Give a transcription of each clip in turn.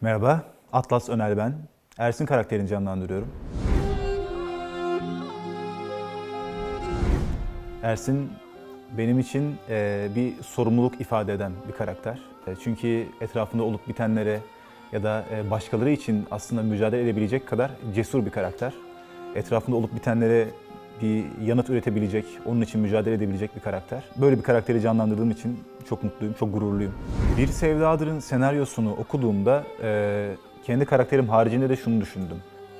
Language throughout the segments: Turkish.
Merhaba, Atlas Öner ben. Ersin karakterini canlandırıyorum. Ersin benim için e, bir sorumluluk ifade eden bir karakter. E, çünkü etrafında olup bitenlere ya da e, başkaları için aslında mücadele edebilecek kadar cesur bir karakter. Etrafında olup bitenlere bir yanıt üretebilecek, onun için mücadele edebilecek bir karakter. Böyle bir karakteri canlandırdığım için çok mutluyum, çok gururluyum. Bir Sevdadır'ın senaryosunu okuduğumda e, kendi karakterim haricinde de şunu düşündüm.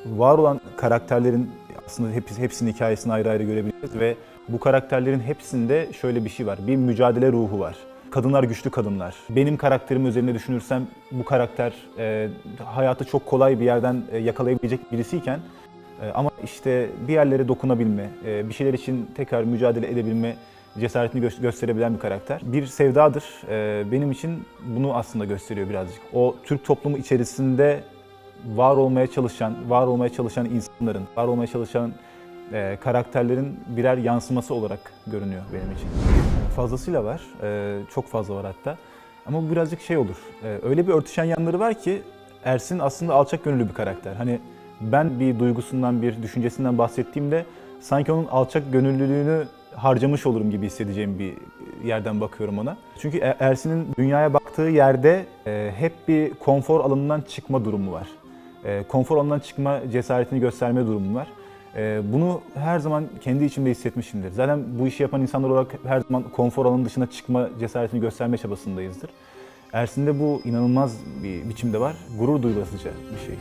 Var olan karakterlerin aslında hepsi, hepsinin hikayesini ayrı ayrı görebiliriz ve bu karakterlerin hepsinde şöyle bir şey var. Bir mücadele ruhu var. Kadınlar güçlü kadınlar. Benim karakterim üzerine düşünürsem bu karakter e, hayatı çok kolay bir yerden e, yakalayabilecek birisiyken e, ama işte bir yerlere dokunabilme, e, bir şeyler için tekrar mücadele edebilme cesaretini gö- gösterebilen bir karakter. Bir sevdadır. E, Benim için bunu aslında gösteriyor birazcık. O Türk toplumu içerisinde var olmaya çalışan, var olmaya çalışan insanların, var olmaya çalışan e, karakterlerin birer yansıması olarak görünüyor benim için. Fazlasıyla var, e, çok fazla var hatta. Ama bu birazcık şey olur, e, öyle bir örtüşen yanları var ki Ersin aslında alçak gönüllü bir karakter. Hani ben bir duygusundan, bir düşüncesinden bahsettiğimde sanki onun alçak gönüllülüğünü harcamış olurum gibi hissedeceğim bir yerden bakıyorum ona. Çünkü E- Ersin'in dünyaya baktığı yerde e, hep bir konfor alanından çıkma durumu var. E, konfor alanından çıkma cesaretini gösterme durumu var. E, bunu her zaman kendi içimde hissetmişimdir. Zaten bu işi yapan insanlar olarak her zaman konfor alanının dışına çıkma cesaretini gösterme çabasındayızdır. Ersin'de bu inanılmaz bir biçimde var. Gurur duyulasıca bir şey.